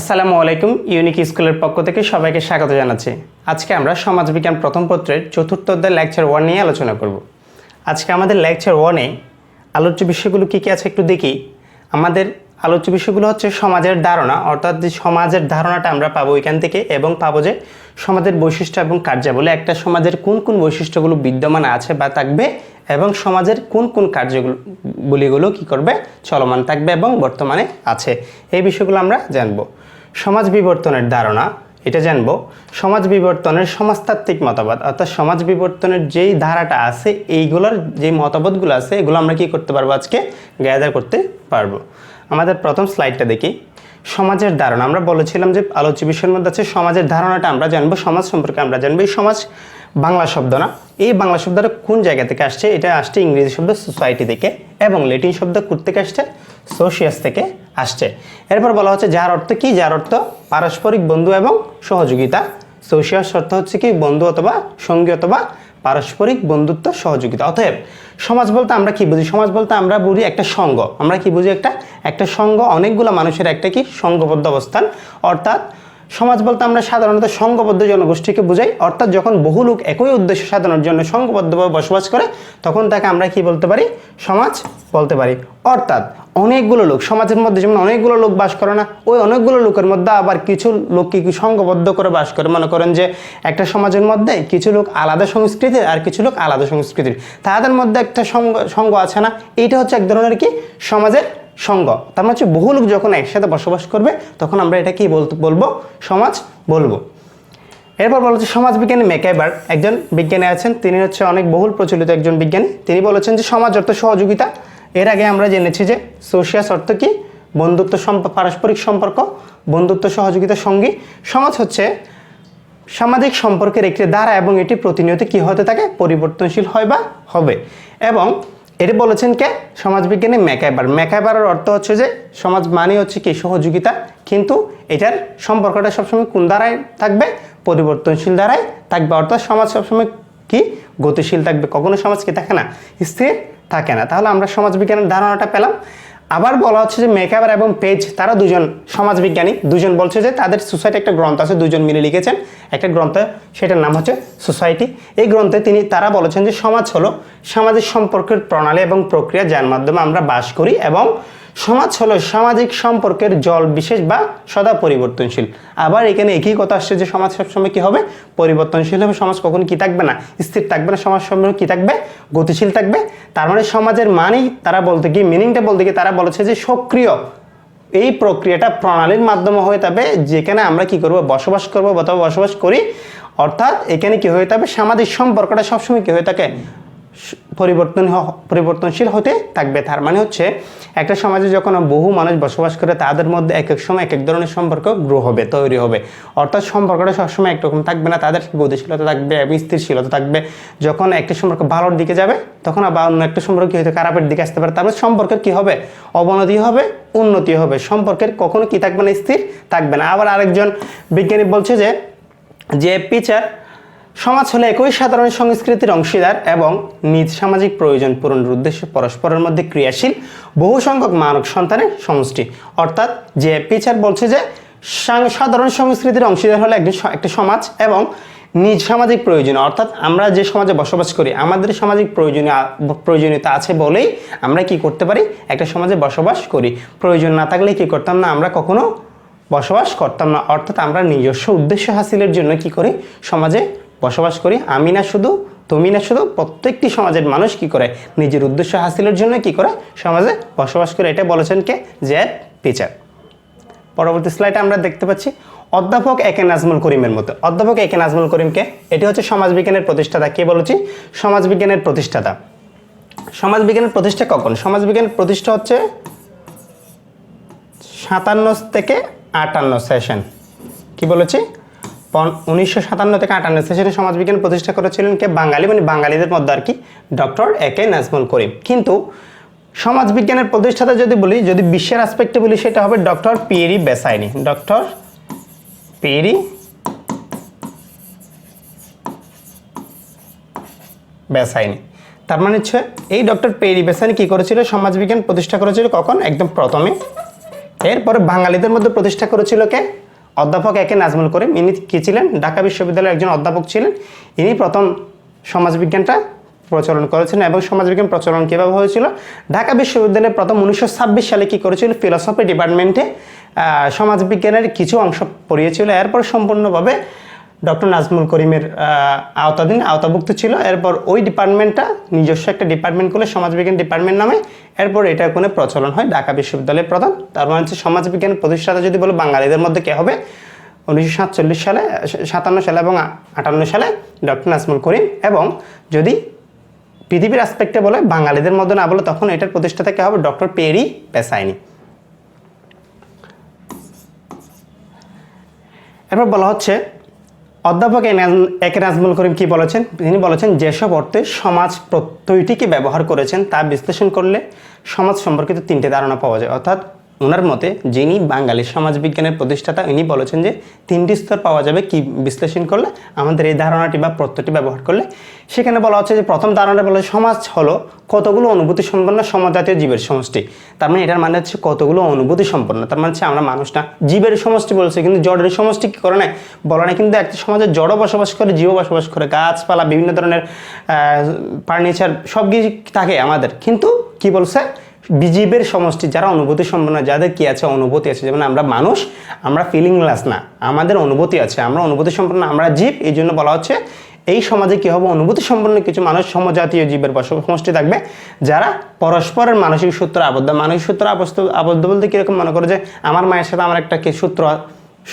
আসসালামু আলাইকুম, ইউনিক স্কুলের পক্ষ থেকে সবাইকে স্বাগত জানাচ্ছি। আজকে আমরা সমাজবিজ্ঞান প্রথম পত্রের চতুর্থ অধ্যায় লেকচার ওয়ান নিয়ে আলোচনা করব। আজকে আমাদের লেকচার ওয়ানে আলোচ্য বিষয়গুলো কী কী আছে একটু দেখি। আমাদের আলোচ্য বিষয়গুলো হচ্ছে সমাজের ধারণা, অর্থাৎ যে সমাজের ধারণাটা আমরা পাবো এখান থেকে এবং পাবো যে সমাজের বৈশিষ্ট্য এবং কার্যাবলী, একটা সমাজের কোন কোন বৈশিষ্ট্যগুলো বিদ্যমান আছে বা থাকবে এবং সমাজের কোন কোন কার্যগুলিগুলো কী করবে, চলমান থাকবে এবং বর্তমানে আছে। এই বিষয়গুলো আমরা জানব। সমাজ বিবর্তনের ধারণা, এটা জানব, সমাজ বিবর্তনের সমাজতাত্ত্বিক মতবাদ অর্থাৎ সমাজ বিবর্তনের যেই ধারাটা আছে, এইগুলোর যে মতবাদগুলো আছে, এগুলো আমরা কি করতে পারব আজকে? গ্যাদার করতে পারব। আমাদের প্রথম স্লাইডটা দেখি। সমাজের ধারণা। আমরা বলেছিলাম যে আলোচ্য বিষয়ের মধ্যে আছে সমাজের ধারণাটা, আমরা জানব, সমাজ সম্পর্কে আমরা জানব। এই সমাজ বাংলা শব্দ না। এই বাংলা শব্দটা কোন জায়গা থেকে আসছে? এটা আসছে ইংরেজি শব্দ সোসাইটি থেকে এবং লেটিন শব্দ কোথ থেকে আসছে, সোশিয়াস থেকে আসছে। এরপর বলা হচ্ছে যার অর্থ কি? যার অর্থ পারস্পরিক বন্ধু এবং সহযোগিতা। সোশিয়াস অর্থ হচ্ছে কি? বন্ধু অথবা সঙ্গী অথবা পারস্পরিক বন্ধুত্ব সহযোগিতা। অতএব, সমাজ বলতে আমরা কি বুঝি? সমাজ বলতে আমরা বুঝি একটা সঙ্গ। আমরা কি বুঝি একটা? একটা সঙ্গ, অনেকগুলো মানুষের একটা কি? সঙ্গবদ্ধ অবস্থান। অর্থাৎ সমাজ বলতে আমরা সাধারণত সংঘবদ্ধ জনগোষ্ঠীকে বুঝাই। অর্থাৎ যখন বহু লোক একই উদ্দেশ্য সাধনের জন্য সংঘবদ্ধভাবে বসবাস করে, তখন তাকে আমরা কি বলতে পারি? সমাজ বলতে পারি। অর্থাৎ অনেকগুলো লোক, সমাজের মধ্যে যেমন অনেকগুলো লোক বাস করে না, ওই অনেকগুলো লোকের মধ্যে আবার কিছু লোক কি সংঘবদ্ধ করে বাস করে। মনে করেন যে একটা সমাজের মধ্যে কিছু লোক আলাদা সংস্কৃতির আর কিছু লোক আলাদা সংস্কৃতির। তাদের মধ্যে একটা সঙ্গ সঙ্গ আছে না? এইটা হচ্ছে এক ধরনের কি? সমাজের সঙ্গ। তার মানে হচ্ছে বহু লোক যখন একসাথে বসবাস করবে, তখন আমরা এটা কি বলব সমাজ বলব। এরপর বলা হচ্ছে সমাজবিজ্ঞানী মেকাইবার। একজন বিজ্ঞানী আছেন, তিনি হচ্ছে অনেক বহুল প্রচলিত একজন বিজ্ঞানী। তিনি বলেছেন যে সমাজ অর্থ সহযোগিতা। এর আগে আমরা জেনেছি যে সোশিয়াস অর্থ কি? বন্ধুত্ব পারস্পরিক সম্পর্ক, বন্ধুত্ব সহযোগিতার সঙ্গী। সমাজ হচ্ছে সামাজিক সম্পর্কের একটি ধারা এবং এটি প্রতিনিয়ত কি হতে থাকে? পরিবর্তনশীল হয় বা হবে। এবং এটি বলেছেন কে? সমাজবিজ্ঞানী ম্যাকাইবার। ম্যাকাইবারের অর্থ হচ্ছে যে, সমাজ মানে হচ্ছে কি সহযোগিতা, কিন্তু এটার সম্পর্কটা সবসময় কোন দ্বারায় থাকবে? পরিবর্তনশীল দ্বারায় থাকবে। অর্থাৎ সমাজ সবসময় কি? গতিশীল থাকবে। কখনো সমাজ কি থাকে না, স্থির থাকে না। তাহলে আমরা সমাজবিজ্ঞানের ধারণাটা পেলাম। আবার বলা হচ্ছে যে মেকাবার এবং পেজ, তারা দুজন সমাজবিজ্ঞানী, দুজন বলছে যে তাদের সোসাইটি একটা গ্রন্থ আছে, দুজন মিলে লিখেছেন একটা গ্রন্থ, সেটার নাম হচ্ছে সোসাইটি। এই গ্রন্থে তিনি, তারা বলেছেন যে সমাজ হলো সামাজিক সম্পর্কের প্রণালী এবং প্রক্রিয়া যার মাধ্যমে আমরা বাস করি এবং সমাজ হলো সামাজিক সম্পর্কের জল বিশেষ বা সদা পরিবর্তনশীল। আবার এখানে একই কথা আসছে যে সমাজ সবসময় কি হবে? পরিবর্তনশীল হবে। সমাজ কখন কি থাকবে না? স্থির থাকবে না। সমাজ সময় কি থাকবে? গতিশীল থাকবে। তার মানে সমাজের মানেই তারা বলতে কি মিনিংটা বলতে কি, তারা বলেছে যে সক্রিয়। এই প্রক্রিয়াটা প্রণালীর মাধ্যমে হয়ে যাবে। যেখানে আমরা কি করব? বসবাস করব অথবা বসবাস করি। অর্থাৎ এখানে কি হয়ে যাবে? সামাজিক সম্পর্কটা সবসময় কি হয়ে থাকে? পরিবর্তন পরিবর্তনশীল হতে থাকবে। তার মানে হচ্ছে, একটা সমাজে যখন বহু মানুষ বসবাস করে, তাদের মধ্যে এক এক সময় এক এক ধরনের সম্পর্ক গ্রো হবে, তৈরি হবে। অর্থাৎ সম্পর্কটা সবসময় একরকম থাকবে না, তাদের গতিশীলতা থাকবে এবং স্থিরশীলতা থাকবে। যখন একটা সম্পর্ক ভালোর দিকে যাবে, তখন আবার অন্য একটা সম্পর্ক কি হয়তো খারাপের দিকে আসতে পারে। তারপরে সম্পর্কের কী হবে? অবনতি হবে, উন্নতি হবে। সম্পর্কের কখনো কি থাকবে না? স্থির থাকবে না। আবার আরেকজন বিজ্ঞানী বলছে যে যে পিচার সমাজ হলো একই সাধারণ সংস্কৃতির অংশীদার এবং নিজ সামাজিক প্রয়োজন পূরণের উদ্দেশ্যে পরস্পরের মধ্যে ক্রিয়াশীল বহু সংখ্যক মানব সন্তানের সমষ্টি। অর্থাৎ যে পিচার বলছে যে সাধারণ সংস্কৃতির অংশীদার হলো একটি একটা সমাজ এবং নিজ সামাজিক প্রয়োজন। অর্থাৎ আমরা যে সমাজে বসবাস করি, আমাদের সামাজিক প্রয়োজনীয় প্রয়োজনীয়তা আছে বলেই আমরা কি করতে পারি? একটা সমাজে বসবাস করি। প্রয়োজন না থাকলে কি করতাম না? আমরা কখনো বসবাস করতাম না। অর্থাৎ আমরা নিজস্ব উদ্দেশ্য হাসিলের জন্য কি করি? সমাজে বসবাস করি, আমি না শুধু, তুমি না শুধু, প্রত্যেকটি সমাজের মানুষ কি করে? নিজের উদ্দেশ্য হাসিলের জন্য কি করে সমাজে বসবাস করে? এটা বলেছেন কে? জেড টিচার পরবর্তী স্লাইডে আমরা দেখতে পাচ্ছি অধ্যাপক একে নাজমুল করিমের মতো। অধ্যাপক একে নাজমুল করিমকে এটি হচ্ছে সমাজবিজ্ঞানের প্রতিষ্ঠাতা। কে বলেছি? সমাজবিজ্ঞানের প্রতিষ্ঠাতা। সমাজবিজ্ঞানের প্রতিষ্ঠা কখন? সমাজবিজ্ঞানের প্রতিষ্ঠা হচ্ছে সাতান্ন থেকে আটান্ন সেশন কি বলেছি? উনিশশো সাতান্ন থেকে আটান্ন সেশনে সমাজবিজ্ঞান প্রতিষ্ঠা করেছিলেন কে? বাঙালি মানে বাঙালিদের মধ্যে আর কি ডক্টর এ কে নাজমুল করিম। কিন্তু সমাজবিজ্ঞানের প্রতিষ্ঠাতা যদি বলি, যদি বিশ্বের আসপেক্টে বলি, সেটা হবে ডক্টর পিয়েরি বেসাইনি। ডক্টর পিয়েরি বেসাইনি। তার মানে হচ্ছে এই ডক্টর পেরি বেসাইনি কি করেছিল? সমাজবিজ্ঞান প্রতিষ্ঠা করেছিল কখন? একদম প্রথমে। এরপরে বাঙালিদের মধ্যে প্রতিষ্ঠা করেছিল কে? অধ্যাপক একে নাজমুল করিম, ইনি কি ছিলেন? ঢাকা বিশ্ববিদ্যালয়ের একজন অধ্যাপক ছিলেন। ইনি প্রথম সমাজবিজ্ঞানটা প্রচলন করেছিলেন এবং সমাজবিজ্ঞান প্রচলন কীভাবে হয়েছিল? ঢাকা বিশ্ববিদ্যালয়ে প্রথম উনিশশো ছাব্বিশ সালে কী করেছিল? ফিলসফি ডিপার্টমেন্টে সমাজবিজ্ঞানের কিছু অংশ পড়িয়েছিল। এরপর সম্পূর্ণভাবে ডক্টর নাজমুল করিমের আওতাধীন আওতাভুক্ত ছিল। এরপর ওই ডিপার্টমেন্টটা নিজস্ব একটা ডিপার্টমেন্ট করলে সমাজবিজ্ঞান ডিপার্টমেন্ট নামে, এরপর এটা কোনো প্রচলন হয় ঢাকা বিশ্ববিদ্যালয়ের প্রধান। তার মানে হচ্ছে সমাজবিজ্ঞান প্রতিষ্ঠাতা যদি বলো বাঙালিদের মধ্যে কে হবে? উনিশশো সাতচল্লিশ সালে, সাতান্ন সালে এবং আটান্ন সালে ডক্টর নাজমুল করিম এবং যদি পৃথিবীর আসপেক্টে বলে বাঙালিদের মধ্যে না বলে, তখন এটার প্রতিষ্ঠাতা কে হবে? ডক্টর পেরি পেসাইনি। এরপর বলা হচ্ছে অধ্যাপক একে নাজমুল করিম কি বলেছেন? তিনি বলেছেন, যেসব অর্থে সমাজ প্রত্যয়টিকে ব্যবহার করেছেন তা বিশ্লেষণ করলে সমাজ সম্পর্কিত তিনটি ধারণা পাওয়া যায়। অর্থাৎ ওনার মতে যিনি বাঙালি সমাজবিজ্ঞানের প্রতিষ্ঠাতা, ইনি বলেছেন যে তিনটি স্তর পাওয়া যাবে কি বিশ্লেষণ করলে, আমাদের এই ধারণাটি বা প্রত্যয়টি ব্যবহার করলে। সেখানে বলা হচ্ছে যে প্রথম ধারণাটা বলে সমাজ হলো কতগুলো অনুভূতি সম্পন্ন সমাজজাতীয় জীবের সমষ্টি। তার মানে এটার মানে হচ্ছে কতগুলো অনুভূতি সম্পন্ন তার মানে হচ্ছে আমরা মানুষ না, জীবের সমষ্টি বলছে, কিন্তু জড়ের সমষ্টি কি করে নাই বলা নাই, কিন্তু একটা সমাজে জড় বসবাস করে জীব বসবাস করে, গাছপালা, বিভিন্ন ধরনের ফার্নিচার সব কিছু থাকে আমাদের। কিন্তু কি বলছে? বিজীবের সমষ্টি, যারা অনুভূতি সম্পন্ন, যাদের কি আছে, অনুভূতি আছে। যেমন আমরা মানুষ, আমরা ফিলিংলেস না। আমাদের অনুভূতি আছে, আমরা অনুভূতি সম্পন্ন, আমরা জীব, এই জন্য বলা হচ্ছে এই সমাজে কি হবে? অনুভূতি সম্পন্ন কিছু মানুষ সমজাতীয় জীবের সমষ্টি থাকবে, যারা পরস্পরের মানসিক সূত্র আবদ্ধ। মানসিক সূত্র আবদ্ধ আবদ্ধ বলতে কীরকম মনে করে যে, আমার মায়ের সাথে আমার একটা কি সূত্র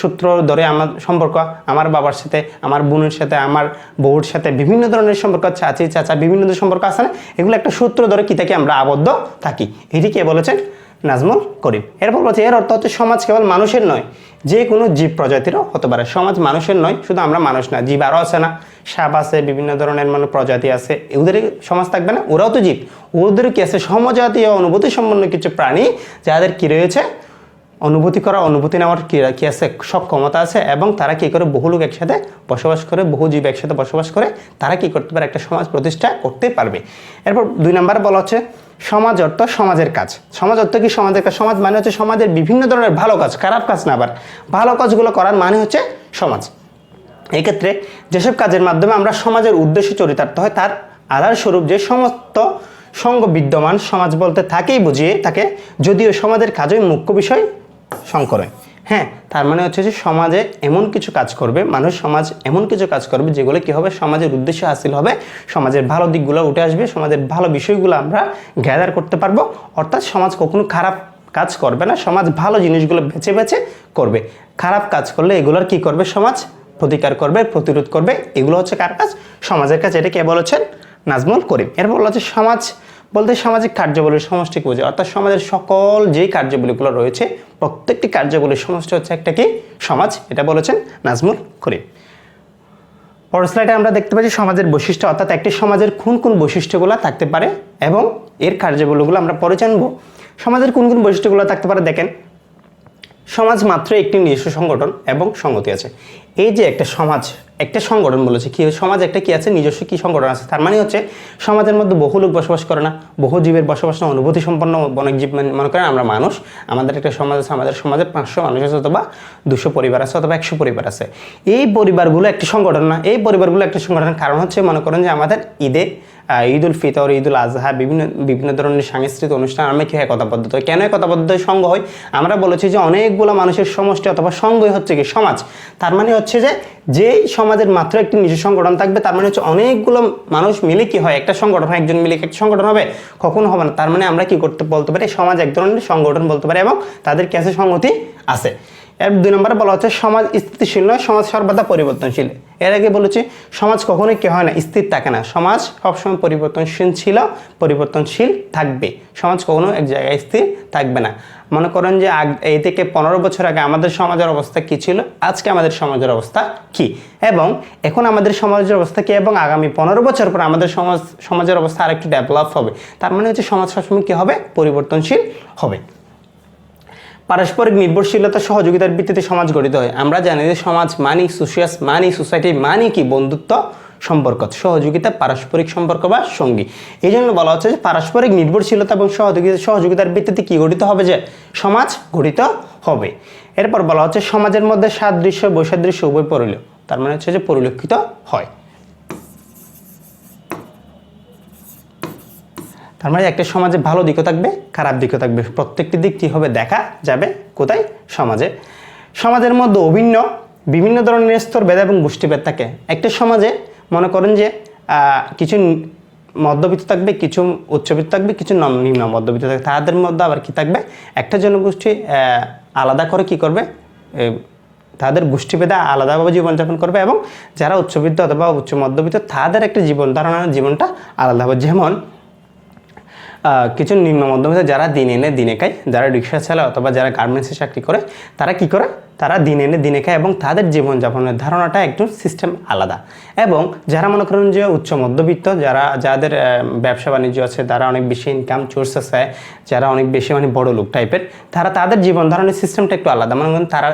সূত্র ধরে আমার সম্পর্ক, আমার বাবার সাথে, আমার বোনের সাথে, আমার বউর সাথে বিভিন্ন ধরনের সম্পর্ক চাচি চাচা, বিভিন্ন ধরনের সম্পর্ক আছে না? এগুলো একটা সূত্র ধরে কি থেকে আমরা আবদ্ধ থাকি? এটি কে বলেছেন নাজমুল করিম। এরপর বলছে, এর অর্থ হচ্ছে সমাজ কেবল মানুষের নয়, যে কোনো জীব প্রজাতিরও হতে পারে। সমাজ মানুষের নয়, শুধু আমরা মানুষ না, জীব আরও আছে না। সাপ আছে, বিভিন্ন ধরনের মানে প্রজাতি আছে ওদের সমাজ থাকবে না, ওরাও তো জীব। ওদের কি আছে? সমজাতীয় অনুভূতি সম্পন্ন কিছু প্রাণী যাদের কি রয়েছে? অনুভূতি করা, অনুভূতি নেওয়ার কি কি আছে, সব ক্ষমতা আছে এবং তারা কি করে বহু লোক একসাথে বসবাস করে, বহু জীব একসাথে বসবাস করে, তারা কি করতে পারে? একটা সমাজ প্রতিষ্ঠা করতে পারবে। এরপর দুই নম্বরে বলা হচ্ছে সমাজ অর্থ সমাজের কাজ। সমাজ অর্থ কি সমাজের কাজ? সমাজ মানে হচ্ছে সমাজের বিভিন্ন ধরনের ভালো কাজ, খারাপ কাজ না আবার। ভালো কাজগুলো করার মানে হচ্ছে সমাজ। এক্ষেত্রে যেসব কাজের মাধ্যমে আমরা সমাজের উদ্দেশ্য চরিতার্থ হয়, তার আধার স্বরূপ যে সমস্ত সঙ্গ বিদ্যমান সমাজ বলতে থাকেই বুঝিয়ে থাকে, যদিও সমাজের কাজই মুখ্য বিষয় শঙ্করয় হ্যাঁ তার মানে হচ্ছে যে সমাজে এমন কিছু কাজ করবে, মানুষ সমাজ এমন কিছু কাজ করবে যেগুলো কি হবে? সমাজের উদ্দেশ্য হাসিল হবে, সমাজের ভালো দিকগুলো উঠে আসবে, সমাজের ভালো বিষয়গুলো আমরা গ্যাদার করতে পারব। অর্থাৎ সমাজ কখনো খারাপ কাজ করবে না, সমাজ ভালো জিনিসগুলো বেছে বেছে করবে। খারাপ কাজ করলে এগুলোর কি করবে সমাজ? প্রতিকার করবে, প্রতিরোধ করবে, এগুলো হচ্ছে কার কাজ? সমাজের কাজ এটা কে বলেছেন নাজমুল করিম। এরপর বলা হচ্ছে সমাজ বলতে সামাজিক কার্যাবলীর সমষ্টিকে বোঝায়। অর্থাৎ সমাজের সকল যেই কার্যাবলীগুলো রয়েছে, প্রত্যেকটি কার্যাবলীর সমষ্টি হচ্ছে একটা কি? সমাজ, এটা বলেছেন নাজমুল করিম। পরের স্লাইডে আমরা দেখতে পাচ্ছি সমাজের বৈশিষ্ট্য, অর্থাৎ একটি সমাজের কোন কোন বৈশিষ্ট্যগুলো থাকতে পারে এবং এর কার্যাবলীগুলো আমরা পরে জানব। সমাজের কোন কোন বৈশিষ্ট্যগুলো থাকতে পারে দেখেন সমাজ মাত্র একটি নিজস্ব সংগঠন এবং সংগতি আছে। এই যে একটা সমাজ, একটা সংগঠন বলেছে কি? সমাজ একটা কি আছে? নিজস্ব কি সংগঠন আছে? তার মানে হচ্ছে সমাজের মধ্যে বহু লোক বসবাস করে না, বহু জীবের বসবাস না, অনুভূতি সম্পন্ন অনেক জীব মানে করেন আমরা মানুষ। আমাদের একটা সমাজ আছে, আমাদের সমাজে পাঁচশো মানুষ আছে অথবা দুশো পরিবার আছে অথবা একশো পরিবার আছে। এই পরিবারগুলো একটি সংগঠন না। এই পরিবারগুলো একটি সংগঠন কারণ হচ্ছে মনে করেন যে আমাদের ঈদে ঈদ উল ফিতর ঈদ উল আজহা, বিভিন্ন বিভিন্ন ধরনের সাংস্কৃতিক অনুষ্ঠান, আমরা কি হয় একতাবদ্ধ হয় কেন একতাবদ্ধ হয় সঙ্গ হয়? আমরা বলেছি যে অনেকগুলো মানুষের সমষ্টি অথবা সঙ্গই হচ্ছে কি সমাজ। তার মানে হচ্ছে যে, যেই সমাজের মাত্র একটি নিজের সংগঠন থাকবে, তার মানে হচ্ছে অনেকগুলো মানুষ মিলে কি হয়? একটা সংগঠন, একজন মিলে একটা সংগঠন হবে? কখনো হবে না। তার মানে আমরা কি করতে বলতে পারি? সমাজ এক ধরনের সংগঠন বলতে পারি এবং তাদের কাছে সংগতি আছে। এর দুই নম্বরে বলা হচ্ছে, সমাজ স্থিতিশীল নয়, সমাজ সর্বদা পরিবর্তনশীল। এর আগে বলেছি, সমাজ কখনোই কি হয় না, স্থির থাকে না। সমাজ সবসময় পরিবর্তনশীল ছিল, পরিবর্তনশীল থাকবে। সমাজ কখনো এক জায়গায় স্থির থাকবে না। মনে করেন যে এই থেকে পনেরো বছর আগে আমাদের সমাজের অবস্থা কি ছিল? আজকে আমাদের সমাজের অবস্থা কি? এবং এখন আমাদের সমাজের অবস্থা কি? এবং আগামী পনেরো বছর পর আমাদের সমাজ, সমাজের অবস্থা আরেকটু ডেভেলপ হবে। তার মানে হচ্ছে সমাজ সবসময় কী হবে? পরিবর্তনশীল হবে। পারস্পরিক নির্ভরশীলতা সহযোগিতার ভিত্তিতে সমাজ গঠিত হয়। আমরা জানি যে সমাজ মানি সোশিয়াস মানি সোসাইটি, মানি কি বন্ধুত্ব সম্পর্ক, সহযোগিতা, পারস্পরিক সম্পর্ক বা সঙ্গী। এই জন্য বলা হচ্ছে যে পারস্পরিক নির্ভরশীলতা এবং সহযোগিতা, সহযোগিতার ভিত্তিতে কি গঠিত হবে যে সমাজ গঠিত হবে। এরপর বলা হচ্ছে সমাজের মধ্যে সাদৃশ্য, বৈসাদৃশ্য উভয় পরিলক্ষিত তার মানে হচ্ছে যে পরিলক্ষিত হয়। তার মানে একটা সমাজে ভালো দিকও থাকবে, খারাপ দিকও থাকবে। প্রত্যেকটি দিক হবে? দেখা যাবে কোথায়? সমাজে। সমাজের মধ্যে অভিন্ন, বিভিন্ন ধরনের স্তর, ভেদ এবং গোষ্ঠীভেদ থাকে। একটা সমাজে মনে করেন যে কিছু মধ্যবিত্ত থাকবে, কিছু উচ্চবিত্ত থাকবে, কিছু নম- নিম্ন মধ্যবিত্ত থাকবে। তাদের মধ্যে আবার কি থাকবে? একটা জনগোষ্ঠী আলাদা করে কি করবে? তাদের গোষ্ঠীভেদে আলাদাভাবে জীবনযাপন করবে এবং যারা উচ্চবিত্ত অথবা উচ্চ মধ্যবিত্ত, তাদের একটা জীবন ধারণার জীবনটা আলাদা হবে যেমন কিছু নিম্ন মধ্যবিত্ত যারা দিন এনে দিনে খায়, যারা রিক্সা চালায় অথবা যারা গার্মেন্টসে চাকরি করে, তারা কি করে? তারা দিন এনে দিনে খায় এবং তাদের জীবনযাপনের ধারণাটা একটু সিস্টেম আলাদা। এবং যারা মনে করেন যে উচ্চ মধ্যবিত্ত, যারা, যাদের ব্যবসা বাণিজ্য আছে, তারা অনেক বেশি ইনকাম সোর্স আছে, যারা অনেক বেশি মানে বড় লোক টাইপের তারা তাদের জীবন ধারণের সিস্টেমটা একটু আলাদা। মনে করেন তারা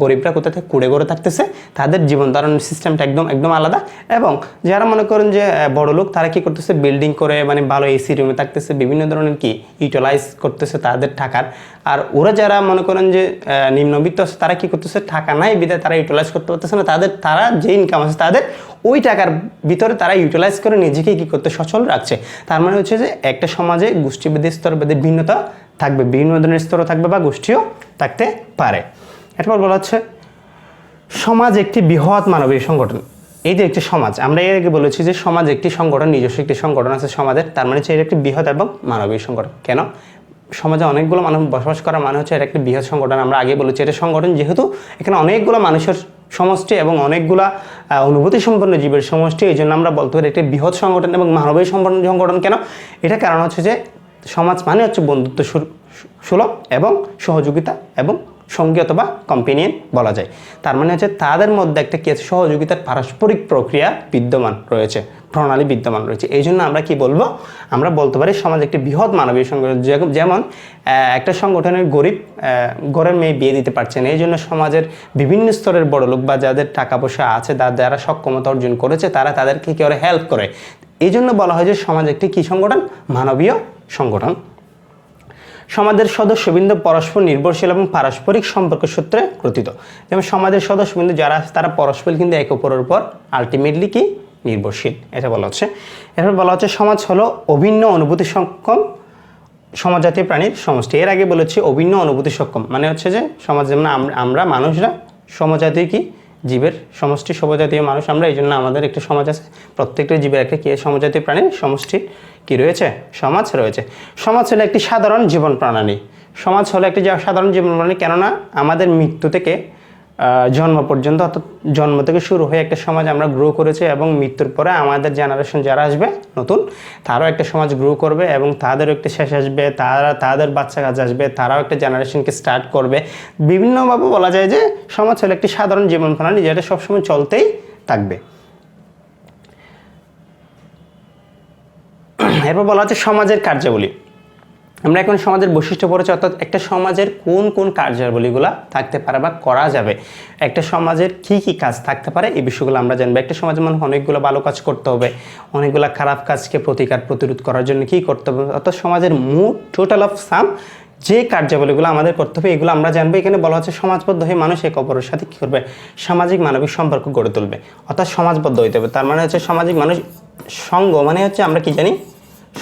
গরিবরা কোথা থেকে কুড়ে গড়ে থাকতেছে, তাদের জীবন ধারণের সিস্টেমটা একদম একদম আলাদা। এবং যারা মনে করেন যে বড় লোক, তারা কি করতেছে? বিল্ডিং করে মানে ভালো এসি রুমে থাকতেছে বিভিন্ন ধরনের কি ইউটিলাইজ করতেছে তাদের টাকার। আর ওরা যারা মনে করেন যে নিম্নবিত্ত আছে, তারা কি করতেছে? টাকা নাই বিদায় তারা ইউটিলাইজ করতে পারতেছে না। তাদের, তারা যে ইনকাম আছে, তাদের ওই টাকার ভিতরে তারা ইউটিলাইজ করে নিজেকে কি করতে সচল রাখছে। তার মানে হচ্ছে যে, একটা সমাজে গোষ্ঠীভেদে স্তরভেদে ভিন্নতা থাকবে, বিভিন্ন ধরনের স্তরও থাকবে বা গোষ্ঠীও থাকতে পারে। এরপর বলা হচ্ছে, সমাজ একটি বৃহৎ মানবিক সংগঠন। এই যে একটি সমাজ, আমরা এর আগে বলেছি যে সমাজ একটি সংগঠন, নিজস্ব একটি সংগঠন আছে সমাজের, তার মানে হচ্ছে এর একটি বৃহৎ এবং মানবিক সংগঠন। কেন? সমাজে অনেকগুলো মানুষ বসবাস করা মানে হচ্ছে এটা একটি বৃহৎ সংগঠন, আমরা আগে বলেছি এটা সংগঠন যেহেতু এখানে অনেকগুলো মানুষের সমষ্টি এবং অনেকগুলা অনুভূতি সম্পন্ন জীবের সমষ্টি, এই জন্য আমরা বলতে পারি একটি বৃহৎ সংগঠন এবং মানবিক সম্পন্ন সংগঠন। কেন? এটা কারণ হচ্ছে যে সমাজ মানে হচ্ছে বন্ধুত্ব সুলভ এবং সহযোগিতা এবং সঙ্গী অথবা কম্পেনিয়ন বলা যায়। তার মানে হচ্ছে তাদের মধ্যে একটা কি সহযোগিতার পারস্পরিক প্রক্রিয়া বিদ্যমান রয়েছে, প্রণালী বিদ্যমান রয়েছে। এই জন্য আমরা কি বলব? আমরা বলতে পারি সমাজ একটি বৃহৎ মানবীয় সংগঠন যেমন একটা সংগঠনের গরিব গরের মেয়ে বিয়ে দিতে পারছে না। এই জন্য সমাজের বিভিন্ন স্তরের বড় লোক বা যাদের টাকা পয়সা আছে যারা সক্ষমতা অর্জন করেছে, তারা তাদেরকে কি করে? হেল্প করে। এই জন্য বলা হয় যে সমাজ একটি কী সংগঠন? মানবীয় সংগঠন। সমাজের সদস্যবৃন্দ পরস্পর নির্ভরশীল এবং পারস্পরিক সম্পর্ক সূত্রে গঠিত। যেমন সমাজের সদস্যবৃন্দ যারা আছে, তারা পরস্পর কিন্তু একে অপরের উপর আলটিমেটলি কি? নির্ভরশীল। এটা বলা হচ্ছে। এরপর বলা হচ্ছে, সমাজ হলো অভিন্ন অনুভূতি সক্ষম সমাজজাতীয় প্রাণীর সমষ্টি। এর আগে বলেছি অভিন্ন অনুভূতি সক্ষম। মানে হচ্ছে যে সমাজ যেমন আমরা মানুষরা সমজাতীয় কি? জীবের সমষ্টি সমজাতীয় মানুষ। আমরা এই জন্য আমাদের একটা সমাজ আছে। প্রত্যেকটা জীবের একটা কি? সমজাতীয় প্রাণীর সমষ্টি। কি রয়েছে? সমাজ রয়েছে। সমাজ হলো একটি সাধারণ জীবন প্রণালী। সমাজ হলো একটি সাধারণ জীবন প্রণালী, কেননা আমাদের মৃত্যু থেকে জন্ম পর্যন্ত অর্থাৎ জন্ম থেকে শুরু হয়ে একটা সমাজ আমরা গ্রো করেছি এবং মৃত্যুর পরে আমাদের জেনারেশন যারা আসবে, নতুন, তারাও একটা সমাজ গ্রো করবে এবং তাদেরও একটা শেষ আসবে, তারা, তাদের বাচ্চা কাজ আসবে, তারাও একটা জেনারেশনকে স্টার্ট করবে। বিভিন্নভাবে বলা যায় যে সমাজ হলো একটি সাধারণ জীবন প্রণালী যেটা সবসময় চলতেই থাকবে। এরপর বলা হচ্ছে সমাজের কার্যাবলী। আমরা এখন সমাজের বৈশিষ্ট্য পড়েছি অর্থাৎ একটা সমাজের কোন কোন কার্যাবলীগুলো থাকতে পারে বা করা যাবে, একটা সমাজের কি কি কাজ থাকতে পারে, এই বিষয়গুলো আমরা জানব। একটা সমাজের মানুষ অনেকগুলো ভালো কাজ করতে হবে, অনেকগুলো খারাপ কাজকে প্রতিকার প্রতিরোধ করার জন্য কি করতে হবে, অর্থাৎ সমাজের মোট টোটাল অফ সাম যে কার্যাবলীগুলো আমাদের করতে হবে, এগুলো আমরা জানব। এখানে বলা হচ্ছে সমাজবদ্ধ হয়ে মানুষ এক অপরের সাথে কী করবে? সামাজিক মানবিক সম্পর্ক গড়ে তুলবে, অর্থাৎ সমাজবদ্ধ হইতে হবে। তার মানে হচ্ছে সামাজিক মানুষ সঙ্গ মানে হচ্ছে আমরা কি জানি?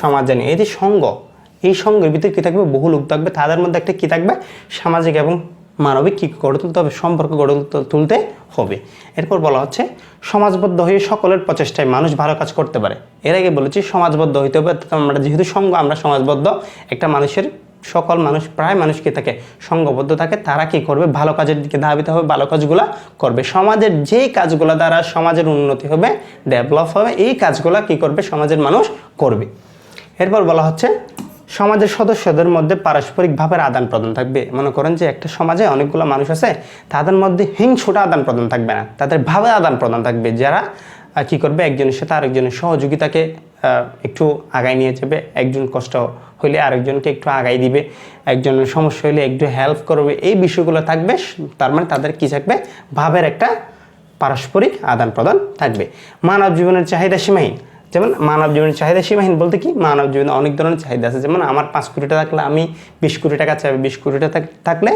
সমাজ জানি। এই যে সঙ্গ, এই সঙ্গের ভিতরে কী থাকবে? বহু লোক থাকবে, তাদের মধ্যে একটা কী থাকবে? সামাজিক এবং মানবিক কী গড়ে তুলতে হবে? সম্পর্ক গড়ে তুলতে- হবে। এরপর বলা হচ্ছে, সমাজবদ্ধ হয়ে সকলের প্রচেষ্টায় মানুষ ভালো কাজ করতে পারে। এর আগে বলেছি, সমাজবদ্ধ হইতে হবে। আমরা যেহেতু সঙ্গ, আমরা সমাজবদ্ধ, একটা মানুষের সকল মানুষ, প্রায় মানুষ কি থাকে? সঙ্গবদ্ধ থাকে। তারা কি করবে? ভালো কাজের দিকে ধাবিত হবে, ভালো কাজগুলা করবে। সমাজের যে কাজগুলো দ্বারা সমাজের উন্নতি হবে ডেভেলপ হবে, এই কাজগুলো কি করবে? সমাজের মানুষ করবে। এরপর বলা হচ্ছে, সমাজের সদস্যদের মধ্যে পারস্পরিক ভাবের আদান প্রদান থাকবে। মনে করেন যে একটা সমাজে অনেকগুলো মানুষ আছে, তাদের মধ্যে হিংসুটা আদান প্রদান থাকবে না। তাদের ভাবে আদান প্রদান থাকবে। যারা কি করবে, একজনের সাথে আরেকজনের সহযোগিতাকে একটু আগায় নিয়ে যাবে। একজন কষ্ট হইলে আরেকজনকে একটু আগাই দিবে। একজনের সমস্যা হইলে একটু হেল্প করবে। এই বিষয়গুলো থাকবে। তার মানে তাদের কি থাকবে? ভাবের একটা পারস্পরিক আদান প্রদান থাকবে। মানব জীবনের চাহিদা সীমাহীন। যেমন মানব জীবনের চাহিদা সীমাহীন বলতে কি? মানব জীবনে অনেক ধরনের চাহিদা আছে। যেমন আমার পাঁচ কোটি টাকা থাকলে আমি বিশ কোটি টাকা চাইব। বিশ কোটি টাকা থাকলে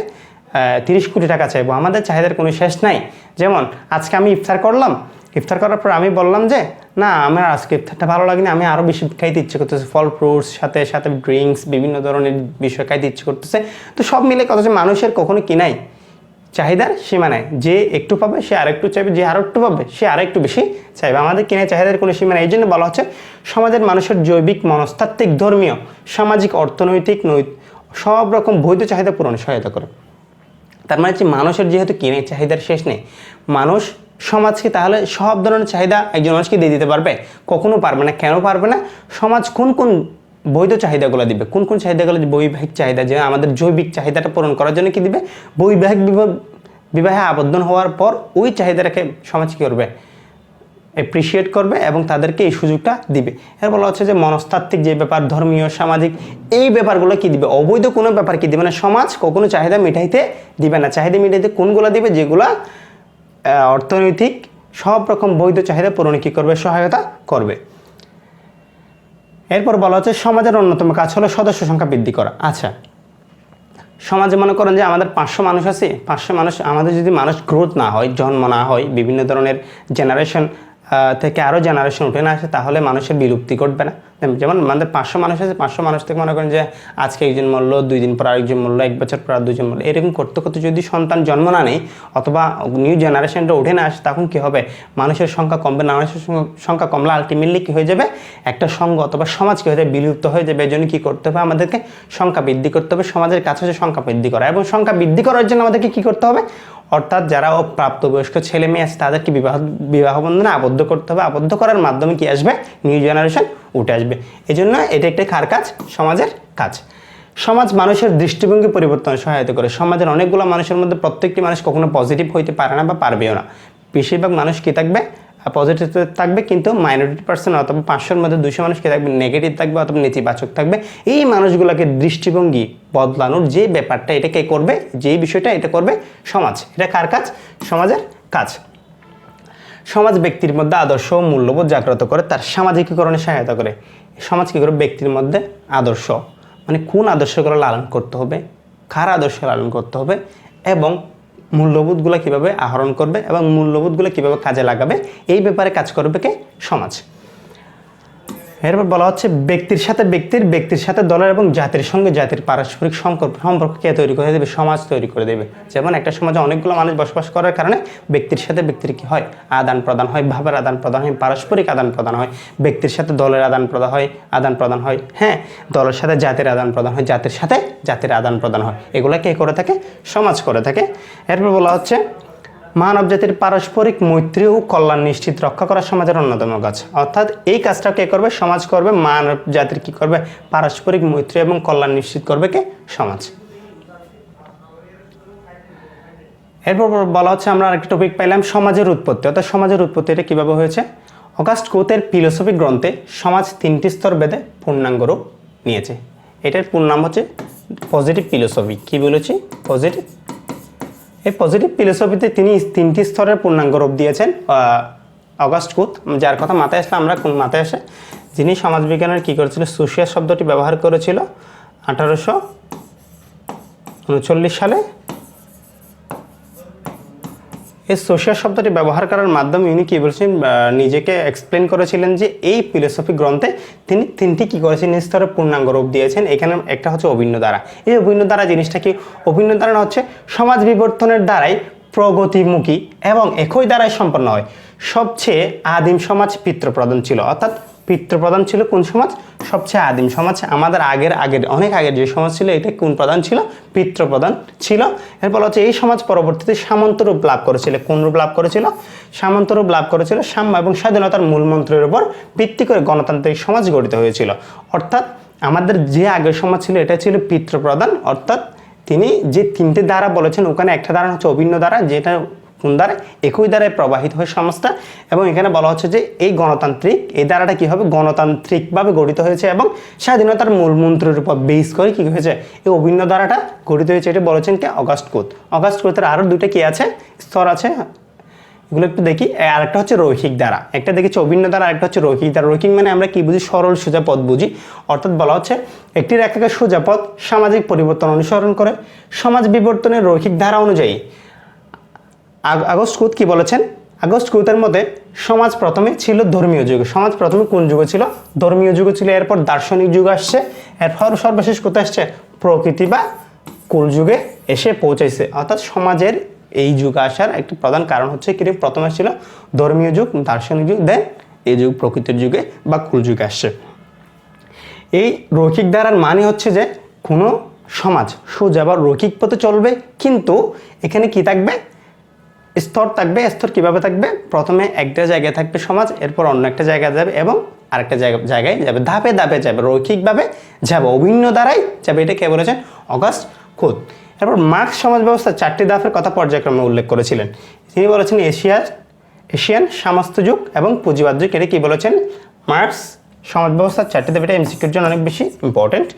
তিরিশ কোটি টাকা চাইব। আমাদের চাহিদার কোনো শেষ নাই। যেমন আজকে আমি ইফতার করলাম। ইফতার করার পর আমি বললাম যে, না, আমার আজকে ইফতারটা ভালো লাগেনি। আমি আরও বেশি খাইতে ইচ্ছে করতেছে। ফল ফ্রুটস, সাথে সাথে ড্রিঙ্কস বিভিন্ন ধরনের বিষয় খাইতে ইচ্ছে করতেছে। তো সব মিলে কথা হচ্ছে মানুষের কখনো কি নাই? চাহিদার সীমা নাই। যে একটু পাবে, সে আরেকটু চাইবে। যে আরেকটু পাবে, সে আরেকটু বেশি চাইবে। আমাদের কিনে চাহিদার কোনো সীমা নেই। এই জন্য বলা হচ্ছে, সমাজের মানুষের জৈবিক, মনস্তাত্ত্বিক, ধর্মীয়, সামাজিক, অর্থনৈতিক, নৈত, সব রকম বৈধ চাহিদা পূরণে সহায়তা করে। তার মানে হচ্ছে, মানুষের যেহেতু কিনে চাহিদার শেষ নেই, মানুষ সমাজকে তাহলে সব ধরনের চাহিদা একজন মানুষকে দিয়ে দিতে পারবে? কখনো পারবে না। কেন পারবে না? সমাজ কোন কোন বৈধ চাহিদাগুলো দিবে। কোন কোন চাহিদাগুলো বৈবাহিক চাহিদা, যে আমাদের জৈবিক চাহিদাটা পূরণ করার জন্য কি দিবে? বৈবাহিক বিবাহ- বিবাহে আবদ্ধ হওয়ার পর ওই চাহিদাটাকে সমাজ কী করবে? অ্যাপ্রিসিয়েট করবে এবং তাদেরকে এই সুযোগটা দিবে। এর বলা হচ্ছে যে মনস্তাত্ত্বিক যে ব্যাপার, ধর্মীয়, সামাজিক, এই ব্যাপারগুলো কি দিবে? অবৈধ কোনো ব্যাপার কি দিবে? না সমাজ কখনো চাহিদা মিটাইতে দিবে না। চাহিদা মিটাইতে কোনগুলো দিবে? যেগুলা অর্থনৈতিক সব রকম বৈধ চাহিদা পূরণে কী করবে? সহায়তা করবে। এরপর বলা হচ্ছে, সমাজের অন্যতম কাজ হলো সদস্য সংখ্যা বৃদ্ধি করা। আচ্ছা সমাজে মনে করেন যে আমাদের পাঁচশো মানুষ আছে, পাঁচশো মানুষ, আমাদের যদি মানুষ গ্রোথ না হয়, জন্ম না হয়, বিভিন্ন ধরনের জেনারেশন থেকে আরও জেনারেশন উঠে না আসে, তাহলে মানুষের বিলুপ্তি ঘটবে না। যেমন আমাদের পাঁচশো মানুষ আছে, পাঁচশো মানুষ থেকে মনে করেন যে আজকে একজন মরলো দুই দিন পর আরেকজন মরলো, এক বছর পর আর দুজন মরলো, এরকম করতে করতে যদি সন্তান জন্ম না নেয় অথবা নিউ জেনারেশনটা উঠে না আসে, তখন কী হবে? মানুষের সংখ্যা কমবে না, মানুষের সংখ্যা- সংখ্যা কমলে আলটিমেটলি কী হয়ে যাবে? একটা সঙ্গ অথবা সমাজ কী হয়ে যাবে? বিলুপ্ত হয়ে যাবে এই জন্য কী করতে হবে? আমাদেরকে সংখ্যা বৃদ্ধি করতে হবে, সমাজের কাছে সংখ্যা বৃদ্ধি করা এবং সংখ্যা বৃদ্ধি করার জন্য আমাদেরকে কী করতে হবে? অর্থাৎ যারা প্রাপ্তবয়স্ক ছেলে মেয়ে আছে, তাদেরকে বিবাহ বিবাহ বন্ধনে আবদ্ধ করতে হবে। আবদ্ধ করার মাধ্যমে কি আসবে? নিউ জেনারেশন উঠে আসবে। এই জন্য এটা একটা খার কাজ? সমাজের কাজ। সমাজ মানুষের দৃষ্টিভঙ্গি পরিবর্তন সহায়তা করে। সমাজের অনেকগুলো মানুষের মধ্যে প্রত্যেকটি মানুষ কখনো পজিটিভ হইতে পারে না বা পারবেও না। বেশিরভাগ মানুষ কি থাকবে? পজিটিভ থাকবে কিন্তু মাইনরিটি পার্সেন্ট অথবা পাঁচশোর মধ্যে দুশো মানুষকে থাকবে নেগেটিভ থাকবে অথবা নেতিবাচক থাকবে। এই মানুষগুলোকে দৃষ্টিভঙ্গি বদলানোর যে ব্যাপারটা, এটা কে করবে? যেই বিষয়টা এটা করবে সমাজ। এটা কার কাজ? সমাজের কাজ। সমাজ ব্যক্তির মধ্যে আদর্শ মূল্যবোধ জাগ্রত করে, তার সামাজিকীকরণে সহায়তা করে। সমাজ কী করে ব্যক্তির মধ্যে আদর্শ। মানে কোন আদর্শগুলো লালন করতে হবে? কার আদর্শ লালন করতে হবে? এবং মূল্যবোধগুলো কীভাবে আহরণ করবে এবং মূল্যবোধগুলো কীভাবে কাজে লাগাবে, এই ব্যাপারে কাজ করবে কে? সমাজ। এরপর বলা হচ্ছে ব্যক্তির সাথে ব্যক্তির ব্যক্তির সাথে দলের এবং জাতির সঙ্গে জাতির পারস্পরিক সম্পর্ক সম্পর্ক কে তৈরি করে দেবে, সমাজ তৈরি করে দেবে। যেমন একটা সমাজে অনেকগুলো মানুষ বসবাস করার কারণে ব্যক্তির সাথে ব্যক্তির কি হয়? আদান প্রদান হয়, ভাবের আদান প্রদান হয়, পারস্পরিক আদান প্রদান হয়। ব্যক্তির সাথে দলের আদান প্রদান হয়, আদান প্রদান হয়। হ্যাঁ দলের সাথে জাতির আদান প্রদান হয়, জাতির সাথে জাতির আদান প্রদান হয়। এগুলো কে করে থাকে? সমাজ করে থাকে। এরপর বলা হচ্ছে মানব জাতির পারস্পরিক মৈত্রী ও কল্যাণ নিশ্চিত রক্ষা করা সমাজের অন্যতম কাজ। অর্থাৎ এই কাজটা কে করবে? সমাজ করবে। মানব জাতির কি করবে? পারস্পরিক মৈত্রী এবং কল্যাণ নিশ্চিত করবে কে? সমাজ। এরপর বলা হচ্ছে, আমরা আরেকটা টপিক পাইলাম, সমাজের উৎপত্তি। অর্থাৎ সমাজের উৎপত্তি এটা কীভাবে হয়েছে? অগাস্ট কোতের ফিলোসফি গ্রন্থে সমাজ তিনটি স্তর বেঁধে পূর্ণাঙ্গ রূপ নিয়েছে। এটার পূর্ণাম হচ্ছে পজিটিভ ফিলোসফি কি বলেছি? পজিটিভ এই পজিটিভ ফিলোসফিতে তিনি তিনটি স্তরের পূর্ণাঙ্গ রূপ দিয়েছেন অগাস্ট কুত যার কথা মাথায় আসলে আমরা কোন মাথায় আসে? যিনি সমাজবিজ্ঞানের কী করেছিল? সুশিয়া শব্দটি ব্যবহার করেছিল আঠারোশো উনচল্লিশ সালে। এই সোশিয়াল শব্দটি ব্যবহার করার মাধ্যমে উনি কী বলছেন নিজেকে এক্সপ্লেন করেছিলেন যে এই ফিলোসফি গ্রন্থে তিনি তিনটি কী করেছেন? স্তরে পূর্ণাঙ্গ রূপ দিয়েছেন। এখানে একটা হচ্ছে অভিন্ন দ্বারা। এই অভিন্ন দ্বারা জিনিসটা কি? অভিন্ন দ্বারা হচ্ছে সমাজ বিবর্তনের দ্বারাই প্রগতিমুখী এবং একই দ্বারাই সম্পন্ন হয়। সবচেয়ে আদিম সমাজ পিতৃপ্রধান ছিল। অর্থাৎ পিতৃপ্রধান ছিল কোন সমাজ? সবচেয়ে আদিম সমাজ। আমাদের আগের আগের, অনেক আগের যে সমাজ ছিল, এটা কোন প্রধান ছিল? পিতৃপ্রধান ছিল। এরপর হচ্ছে এই সমাজ পরবর্তীতে সামন্ত রূপ লাভ করেছিল। কোন রূপ লাভ করেছিল? সামন্ত রূপ লাভ করেছিল সাম্য এবং স্বাধীনতার মূল মন্ত্রের উপর ভিত্তি করে গণতান্ত্রিক সমাজ গঠিত হয়েছিল। অর্থাৎ আমাদের যে আগের সমাজ ছিল, এটা ছিল পিতৃপ্রধান। অর্থাৎ তিনি যে তিনটে দ্বারা বলেছেন, ওখানে একটা দ্বারা হচ্ছে অভিন্ন দ্বারা, যেটা কোন দ্বারা? একই দ্বারায় প্রবাহিত হয় সমাজটা এবং এখানে বলা হচ্ছে যে এই গণতান্ত্রিক এই দ্বারাটা কী হবে? গণতান্ত্রিকভাবে গঠিত হয়েছে এবং স্বাধীনতার মূল মন্ত্রের উপর বেস করে কী হয়েছে? এই অভিন্ন দ্বারাটা গঠিত হয়েছে এটা বলেছেন কি? অগাস্ট কোত। অগাস্ট কোতের আরও দুটো কি আছে? স্তর আছে। এগুলো একটু দেখি। এ, আরেকটা হচ্ছে রৈখিক দ্বারা। একটা দেখেছি অভিন্ন দ্বারা আরেকটা হচ্ছে রৈখিক দ্বারা। রৈখিক মানে আমরা কি বুঝি? সরল সোজা পথ বুঝি। অর্থাৎ বলা হচ্ছে একটি রেখাকে সোজা পথ সামাজিক পরিবর্তন অনুসরণ করে। সমাজ বিবর্তনের রৈখিক ধারা অনুযায়ী আগস্ট কুত কি বলেছেন? আগস্ট কুতের মধ্যে সমাজ প্রথমে ছিল ধর্মীয় যুগ। সমাজ প্রথমে কোন যুগে ছিল? ধর্মীয় যুগে ছিল, এরপর দার্শনিক যুগ আসছে, এরপর সর্বশেষ কোথায় আসছে? প্রকৃতি বা কুল যুগে এসে পৌঁছাইছে। অর্থাৎ সমাজের এই যুগ আসার একটি প্রধান কারণ হচ্ছে কি প্রথমে ছিল ধর্মীয় যুগ, দার্শনিক যুগ, দেন এই যুগ, প্রকৃতির যুগে বা কুল যুগে আসছে। এই রৈখিক ধারার মানে হচ্ছে যে কোনো সমাজ সোজা বা রৈখিক পথে চলবে, কিন্তু এখানে কি থাকবে? স্তর থাকবে, স্তর কীভাবে থাকবে? প্রথমে একটা জায়গায় থাকবে সমাজ, এরপর অন্য একটা জায়গায় যাবে এবং আরেকটা জায়গা, জায়গায় যাবে, ধাপে ধাপে যাবে, রৈখিকভাবে যাবে, অভিন্ন দ্বারাই যাবে, এটা কে বলেছেন? অগাস্ট খুদ। এরপর মার্ক্স সমাজ ব্যবস্থা চারটি ধাপের কথা পর্যায়ক্রমে উল্লেখ করেছিলেন। তিনি বলেছেন এশিয়ার, এশিয়ান সামস্ত যুগ এবং পুঁজিবাদ যুগ, এটা কী বলেছেন? মার্ক্স সমাজ ব্যবস্থার চারটি ধাপ, এটা এমসিকিউর জন্য অনেক বেশি ইম্পর্টেন্ট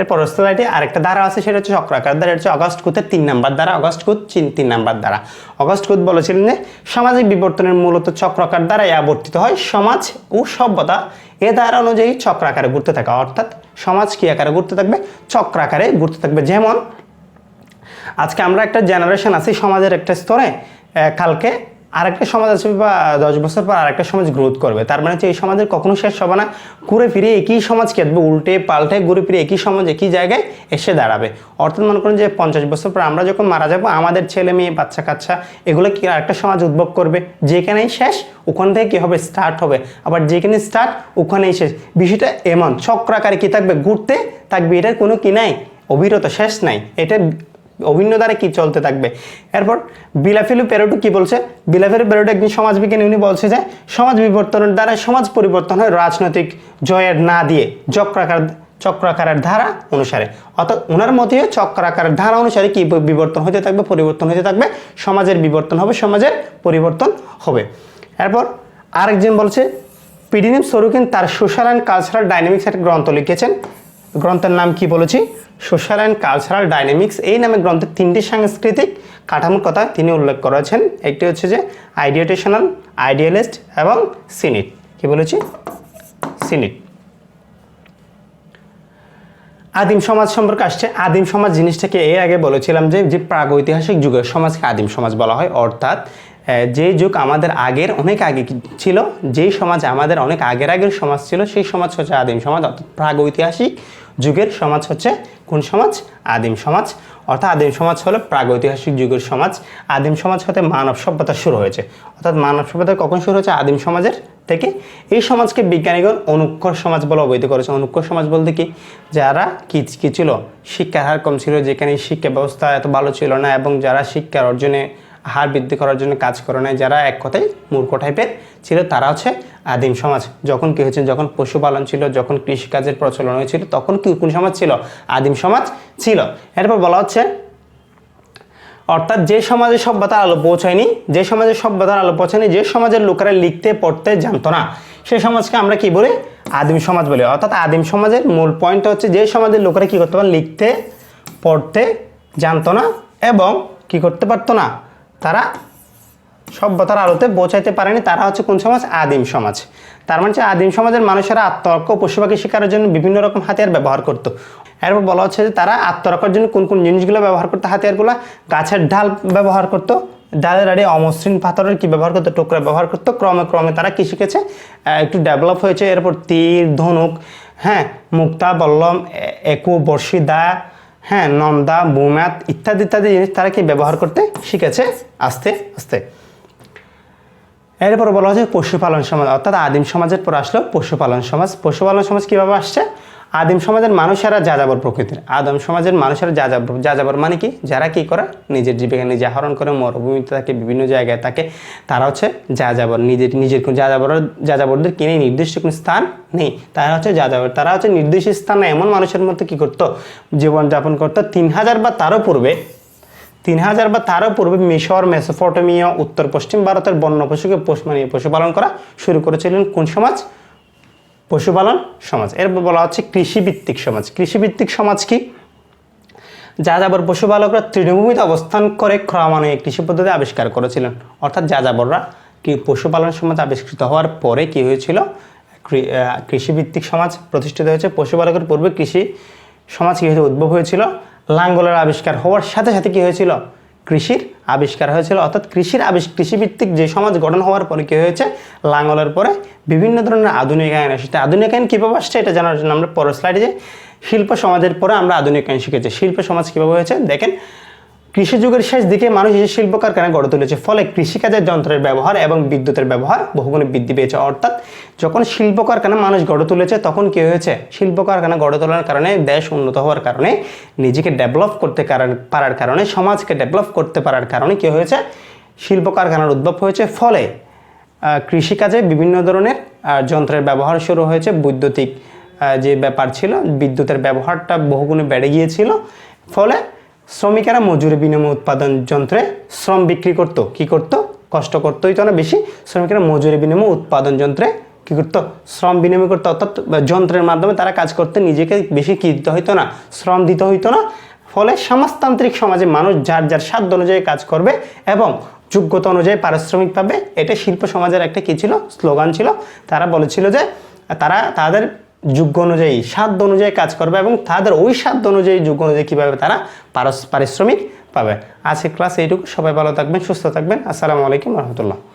এরপর স্লাইডে আরেকটা ধারা আছে, সেটা হচ্ছে চক্রাকার ধারা হচ্ছে অগাস্ট কুতের তিন নাম্বার দ্বারা অগাস্ট কুত তিন নাম্বার দ্বারা অগাস্ট কুত বলেছিলেন যে, সামাজিক বিবর্তনের মূলত চক্রাকার দ্বারাই আবর্তিত হয়, সমাজ ও সভ্যতা। এ ধারা অনুযায়ী চক্রাকারে ঘুরতে থাকে, অর্থাৎ সমাজ কি আকারে ঘুরতে থাকবে? চক্রাকারে ঘুরতে থাকবে। যেমন, আজকে আমরা একটা জেনারেশন আছি, সমাজের একটা স্তরে কালকে আরেকটা সমাজ আছে বা দশ বছর পর আরেকটা সমাজ গ্রোথ করবে। তার মানে হচ্ছে এই সমাজের কখনো শেষ হবে না। ঘুরে ফিরে একই সমাজ কেটবে উল্টে পাল্টে ঘুরে ফিরে একই সমাজ, একই জায়গায় এসে দাঁড়াবে। অর্থাৎ মনে করেন যে পঞ্চাশ বছর পর আমরা যখন মারা যাব, আমাদের ছেলে মেয়ে, বাচ্চা কাচ্চা, এগুলো কি আরেকটা সমাজ উদ্ভব করবে? যেখানেই শেষ, ওখান থেকে কি হবে? স্টার্ট হবে। আবার যেখানে স্টার্ট ওখানেই শেষ। বিষয়টা এমন, চক্রাকারে কি থাকবে? ঘুরতে থাকবে। এটার কোনো কি নাই? অবিরত শেষ নাই। এটা অভিন্ন দ্বারা কি চলতে থাকবে? এরপর বিলাফিলু পেরোটু কি বলছে? বিলাফিলু পেরোটু একদিন সমাজবিজ্ঞানী, উনি বলছে যে সমাজ বিবর্তনের দ্বারা সমাজ পরিবর্তন হয় রাজনৈতিক জয়ের না দিয়ে, চক্রাকার চক্রাকারের ধারা অনুসারে। অর্থাৎ ওনার মতেও চক্রাকারের ধারা অনুসারে কি বিবর্তন হতে থাকবে, পরিবর্তন হতে থাকবে? সমাজের বিবর্তন হবে, সমাজের পরিবর্তন হবে। এরপর আরেকজন বলছে, পিডিনিম সরুকিন তার সোশ্যাল অ্যান্ড কালচারাল ডাইনামিক্স একটা গ্রন্থ লিখেছেন। গ্রন্থের নাম কি বলেছি? সোশ্যাল অ্যান্ড কালচারাল ডাইনামিক্স এই নামে গ্রন্থের তিনটি সাংস্কৃতিক কাঠামোর কথা তিনি উল্লেখ করেছেন। একটি হচ্ছে যে আইডিয়েটেশনাল আইডিয়ালিস্ট এবং সিনিট কি বলেছি? সিনিট আদিম সমাজ সম্পর্কে আসছে। আদিম সমাজ জিনিসটাকে এর আগে বলেছিলাম যে যে প্রাগৈতিহাসিক যুগের সমাজকে আদিম সমাজ বলা হয়, অর্থাৎ যে যুগ আমাদের আগের অনেক আগে ছিল, যেই সমাজ আমাদের অনেক আগের আগের সমাজ ছিল, সেই সমাজ হচ্ছে আদিম সমাজ, অর্থাৎ প্রাগৈতিহাসিক যুগের সমাজ হচ্ছে কোন সমাজ? আদিম সমাজ। অর্থাৎ আদিম সমাজ হলো প্রাগৈতিহাসিক যুগের সমাজ। আদিম সমাজ হতে মানব সভ্যতা শুরু হয়েছে। অর্থাৎ মানব সভ্যতা কখন শুরু হয়েছে? আদিম সমাজের থেকে। এই সমাজকে বিজ্ঞানীগণ অনুক্ষর সমাজ বলে অবহিত করেছে। অনুক্ষর সমাজ বলতে কি? যারা কি কি ছিল? শিক্ষার হার কম ছিল, যেখানে শিক্ষা ব্যবস্থা এত ভালো ছিল না, এবং যারা শিক্ষার অর্জনে হার বৃদ্ধি করার জন্য কাজ করে নাই, যারা এক কথায় মূর্খ টাইপের ছিল, তারা হচ্ছে আদিম সমাজ। যখন কি হয়েছে যখন পশুপালন ছিল, যখন কৃষিকাজের প্রচলন হয়েছিল, তখন কি কোন সমাজ ছিল? আদিম সমাজ ছিল। এরপর বলা হচ্ছে, অর্থাৎ যে সমাজে সভ্যতার আলো পৌঁছায়নি, যে সমাজে সভ্যতার আলো পৌঁছায়নি, যে সমাজের লোকেরা লিখতে, পড়তে জানতো না। সেই সমাজকে আমরা কি বলি? আদিম সমাজ বলি। অর্থাৎ আদিম সমাজের মূল পয়েন্ট হচ্ছে যে সমাজের লোকেরা কি করতে পারে লিখতে, পড়তে জানতো না এবং কি করতে পারতো না? তারা সভ্যতার আলোতে পৌঁছাইতে পারেনি তারা হচ্ছে কোন সমাজ? আদিম সমাজ। তার মানে হচ্ছে আদিম সমাজের মানুষেরা আত্মরক্ষা পশু পাখি শিকারের জন্য বিভিন্ন রকম হাতিয়ার ব্যবহার করতো। এরপর বলা হচ্ছে যে তারা আত্মরক্ষার জন্য কোন কোন জিনিসগুলো ব্যবহার করতো? হাতিয়ারগুলো গাছের ঢাল ব্যবহার করতো, ডালের আড়ে অমসৃণ পাথরের কি ব্যবহার করতো? টোকরা ব্যবহার করতো। ক্রমে ক্রমে তারা কি শিখেছে? একটু ডেভেলপ হয়েছে। এরপর তীর, ধনুক হ্যাঁ মুক্তা, বল্লম একু বর্ষি দা হ্যাঁ নন্দা বুম্যাত ইত্যাদি ইত্যাদি জিনিস তারা কি ব্যবহার করতে শিখেছে? আস্তে আস্তে। এরপর বলা হচ্ছে পশুপালন সমাজ, অর্থাৎ আদিম সমাজের পর আসলো পশুপালন সমাজ। পশুপালন সমাজ কীভাবে আসছে? আদিম সমাজের মানুষেরা যাযাবর প্রকৃতির। আদিম সমাজের মানুষেরা যাযাবর যাযাবর মানে কি? যারা কি করে? নিজের জীবিকা নিজে আহরণ করে, মরুভূমিতে থাকে, বিভিন্ন জায়গায় থাকে। তারা হচ্ছে যাযাবর। নিজের নিজের কোনো যাযাবর, যাযাবরদের কিনে নির্দিষ্ট কোনো স্থান নেই। তারা হচ্ছে যাযাবর। তারা হচ্ছে নির্দিষ্ট স্থানে এমন মানুষের মধ্যে কি করতো? জীবনযাপন করতো। তিন হাজার বা তারও পূর্বে, তিন হাজার বা তারও পূর্বে মিশর, মেসোপটেমিয়া, উত্তর পশ্চিম ভারতের বন্য পশুকে পশু মানে পশুপালন করা শুরু করেছিলেন কোন সমাজ? পশুপালন সমাজ। এরপর বলা হচ্ছে কৃষিভিত্তিক সমাজ। কৃষিভিত্তিক সমাজ কি? যাযাবর পশুপালকরা তৃণভূমিতে অবস্থান করে ক্রমান্বয়ে কৃষি পদ্ধতি আবিষ্কার করেছিলেন। অর্থাৎ যাযাবররা কি পশুপালন সমাজ আবিষ্কৃত হওয়ার পরে কি হয়েছিল? কৃষিভিত্তিক সমাজ প্রতিষ্ঠিত হয়েছে। পশুপালকের পূর্বে কৃষি সমাজ কী হয়েছে? উদ্ভব হয়েছিল। লাঙ্গলের আবিষ্কার হওয়ার সাথে সাথে কী হয়েছিল? কৃষির আবিষ্কার হয়েছিল। অর্থাৎ কৃষির আবিষ, কৃষিভিত্তিক যে সমাজ গঠন হওয়ার পরে কী হয়েছে? লাঙলের পরে বিভিন্ন ধরনের আধুনিক আইন আসছে আধুনিক আইন কীভাবে আসছে এটা জানার জন্য আমরা পরের স্লাইডে যে শিল্প সমাজের পরে আমরা আধুনিক আইন শিখেছি। শিল্প সমাজ কীভাবে হয়েছে? দেখেন কৃষি যুগের শেষ দিকে মানুষ এসে শিল্প কারখানা গড়ে তুলেছে। ফলে কৃষিকাজের যন্ত্রের ব্যবহার এবং বিদ্যুতের ব্যবহার বহুগুণে বৃদ্ধি পেয়েছে। অর্থাৎ যখন শিল্প কারখানা মানুষ গড়ে তুলেছে, তখন কি হয়েছে? শিল্প কারখানা গড়ে তোলার কারণে দেশ উন্নত হওয়ার কারণে, নিজেকে ডেভেলপ করতে পারার কারণে, সমাজকে ডেভেলপ করতে পারার কারণে কি হয়েছে? শিল্প কারখানার উদ্ভব হয়েছে। ফলে কৃষিকাজে বিভিন্ন ধরনের যন্ত্রের ব্যবহার শুরু হয়েছে। বৈদ্যুতিক যে ব্যাপার ছিল, বিদ্যুতের ব্যবহারটা বহুগুণে বেড়ে গিয়েছিল। ফলে শ্রমিকেরা মজুরি বিনিময় উৎপাদন যন্ত্রে শ্রম বিক্রি করত, কি করত? কষ্ট করতে হইতো না বেশি শ্রমিকেরা মজুরি বিনিময় উৎপাদন যন্ত্রে কি করতো? শ্রম বিনিময় করতো, অর্থাৎ যন্ত্রের মাধ্যমে তারা কাজ করতে নিজেকে বেশি কি দিতে হইতো না, শ্রম দিতে হইতো না। ফলে সমাজতান্ত্রিক সমাজে মানুষ যার যার সাধ্য অনুযায়ী কাজ করবে এবং যোগ্যতা অনুযায়ী পারিশ্রমিক পাবে, এটা শিল্প সমাজের একটা কি ছিল? স্লোগান ছিল। তারা বলেছিল যে, তারা তাদের যোগ্য অনুযায়ী সাধ্য অনুযায়ী কাজ করবে এবং তাদের ওই সাধ্য অনুযায়ী যোগ্য অনুযায়ী কীভাবে তারা পারস- পারিশ্রমিক পাবে। আজকে ক্লাস এইটুকু। সবাই ভালো থাকবেন, সুস্থ থাকবেন। আসসালামু আলাইকুম রহমতুল্লাহ।